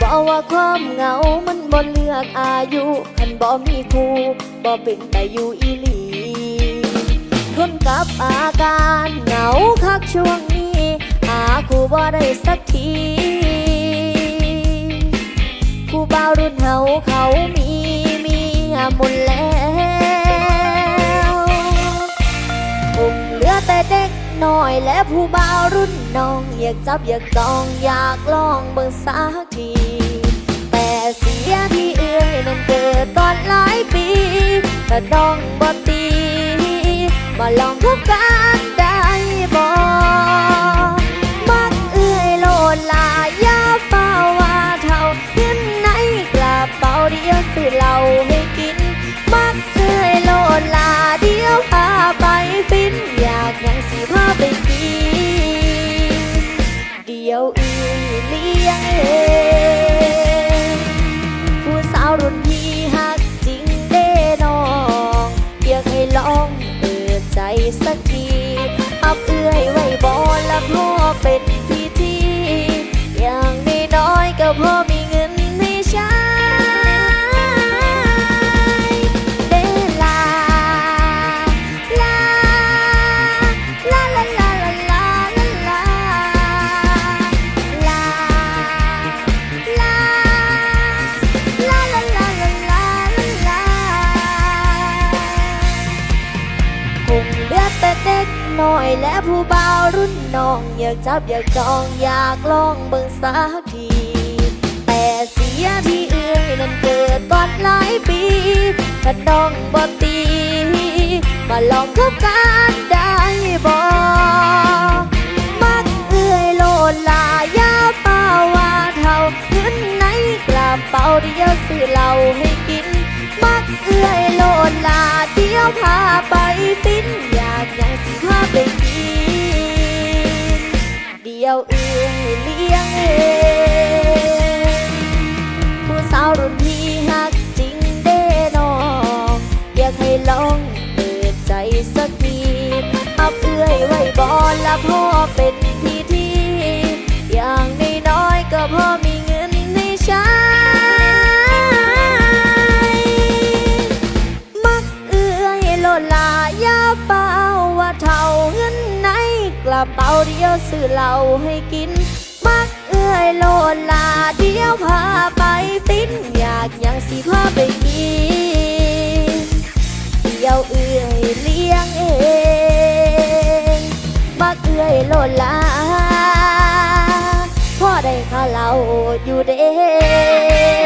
บอกว่าความเหงามันบ่เลือกอายุคันบ่มีคู่บ่เป็นแต่อยู่อีหลีทนกับอาการเหงาคักช่วงนี้หาคู่บ่ได้สักทีผู้บ่าวรุ่นเฮาเขามีมียหมดแล น้อยและผู้บ่าวรุ่นน้อง อยากจับอยากจองอยากลองเบิ่งสักที แต่เสียที่เอื้อยนั้นเกิดตอนหลายปี แต่น้องบ่ตีมาลองพบกัน ยวเอื้อยเลี้ยงเอง น้อยและผู้บ่าวรุ่นน้อง อยากจับอยากจองอยากลองเบิ่งสักที แต่เสียที่เอื้อยนั้นเกิดก่อนหลายปีถ้าน้องบ่ตี มาลองคบกันได้บ่มักเอื้อยโลดลายาเฝ้าว่าเท่าเงินในกระเป๋าเดียวซื้อเหล้าให้กิน มักเอื้อยโลดลาเดียวพาไปฟิน ยังสินเดียวเอื้อยเลี้ยงเองผู้สาวรุ่นพี่หักจริงเด้นองอยากให้ลองเปิดใจสักทีอับเอื้อยไว้บอนละพ่อเป็น เท่าเงินในกระเป๋าเดียวซื้อเหล้าให้กิน มักเอื้อยโลดลาเดียวพาไปฟินอยากยังสิพาไปกินเดียวเอื้อยเลี้ยงเองมักเอื้อยโลดลาพ่อได้ข้าเราอยู่เด้